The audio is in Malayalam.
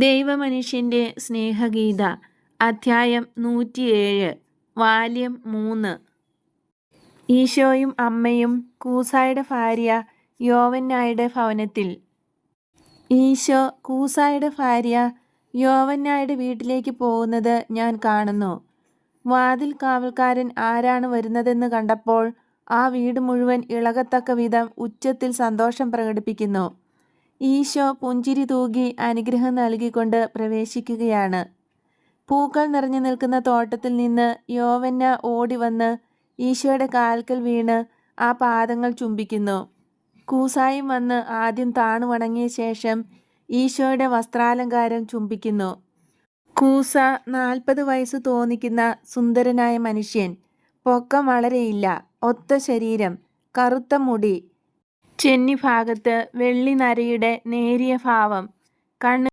ദൈവമനുഷ്യന്റെ സ്നേഹഗീത അധ്യായം നൂറ്റിയേഴ് വാല്യം മൂന്ന്. ഈശോയും അമ്മയും കൂസായുടെ ഭാര്യ യോവന്നായുടെ ഭവനത്തിൽ. ഈശോ കൂസായുടെ ഭാര്യ യോവന്നായുടെ വീട്ടിലേക്ക് പോകുന്നത് ഞാൻ കാണുന്നു. വാതിൽ കാവൽക്കാരൻ ആരാണ് വരുന്നതെന്ന് കണ്ടപ്പോൾ ആ വീട് മുഴുവൻ ഇളകത്തക്ക വിധം ഉച്ചത്തിൽ സന്തോഷം പ്രകടിപ്പിക്കുന്നു. ഈശോ പുഞ്ചിരി തൂകി അനുഗ്രഹം നൽകിക്കൊണ്ട് പ്രവേശിക്കുകയാണ്. പൂക്കൾ നിറഞ്ഞു നിൽക്കുന്ന തോട്ടത്തിൽ നിന്ന് യോവന്ന ഓടി വന്ന് ഈശോയുടെ കാൽക്കൽ വീണ് ആ പാദങ്ങൾ ചുംബിക്കുന്നു. കൂസായും വന്ന് ആദ്യം താണു വണങ്ങിയ ശേഷം ഈശോയുടെ വസ്ത്രാലങ്കാരം ചുംബിക്കുന്നു. കൂസ നാൽപ്പത് വയസ്സ് തോന്നിക്കുന്ന സുന്ദരനായ മനുഷ്യൻ. പൊക്കം വളരെയില്ല. ഒത്ത ശരീരം. കറുത്ത മുടി. ചെന്നി ഭാഗത്ത് വെള്ളി നരയുടെ നേരിയ ഭാവം. കണ്ണ്